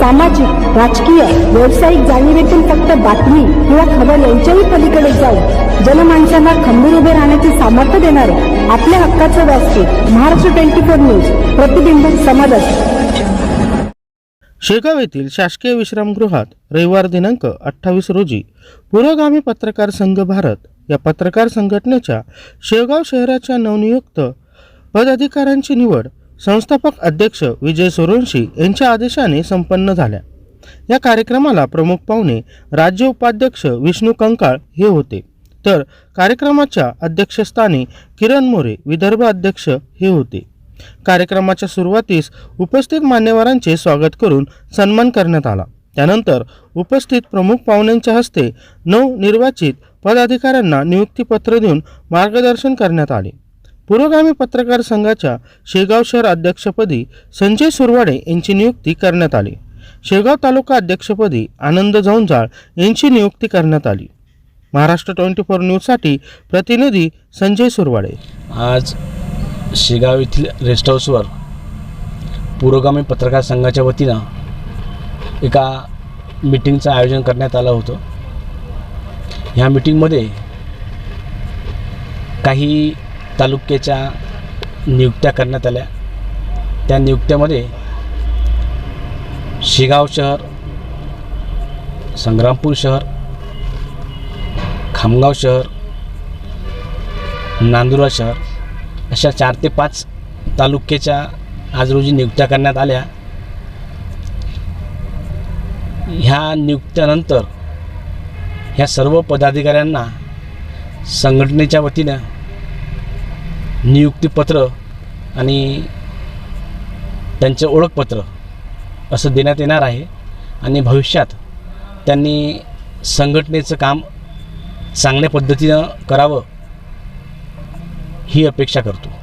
सामाजिक राजकीय व्यावसायिक जाणीवेतून फक्त बातमी किंवा खबर यांच्याही पलीकडे जाऊन जनमानसांना खंबीर उभे राहण्याचे सामर्थ्य देणारे आपल्या हक्काचं व्यासपीठ महाराष्ट्र ट्वेंटी फोर न्यूज प्रतिबिंब समाजात शेगाव येथील शासकीय विश्रामगृहात रविवार दिनांक अठ्ठावीस रोजी पुरोगामी पत्रकार संघ भारत या पत्रकार संघटनेच्या शेगाव शहराच्या नवनियुक्त पदाधिकाऱ्यांची निवड संस्थापक अध्यक्ष विजय सोरोंशी यांच्या आदेशाने संपन्न झाल्या. या कार्यक्रमाला प्रमुख पाहुणे राज्य उपाध्यक्ष विष्णू कंकाळ हे होते. तर कार्यक्रमाच्या अध्यक्षस्थानी किरण मोरे विदर्भ अध्यक्ष हे होते. कार्यक्रमाच्या सुरुवातीस उपस्थित मान्यवरांचे स्वागत करून सन्मान करण्यात आला. त्यानंतर उपस्थित प्रमुख पाहुण्यांच्या हस्ते नवनिर्वाचित पदाधिकाऱ्यांना नियुक्तीपत्र देऊन मार्गदर्शन करण्यात आले. पुरोगामी पत्रकार संघाच्या शेगाव शहर अध्यक्षपदी संजय सुरवाडे यांची नियुक्ती करण्यात आली. शेगाव तालुका अध्यक्षपदी आनंद झौंजाळ यांची नियुक्ती करण्यात आली. महाराष्ट्र ट्वेंटी फोर न्यूजसाठी प्रतिनिधी संजय सुरवाडे. आज शेगाव येथील रेस्ट हाऊसवर पुरोगामी पत्रकार संघाच्या वतीनं एका मिटिंगचं आयोजन करण्यात आलं होतं. ह्या मिटिंगमध्ये काही तालुक्याच्या नियुक्त्या करण्यात आल्या. त्या नियुक्त्यामध्ये शेगाव शहर संग्रामपूर शहर खामगाव शहर नांदुरा शहर अशा चार ते पाच तालुक्याच्या आज रोजी नियुक्त्या करण्यात आल्या. ह्या नियुक्त्यानंतर ह्या सर्व पदाधिकाऱ्यांना संघटनेच्या वतीनं नियुक्तीपत्र आणि त्यांचं ओळखपत्र असं देण्यात येणार आहे. आणि भविष्यात त्यांनी संघटनेचं काम चांगल्या पद्धतीनं करावं ही अपेक्षा करतो.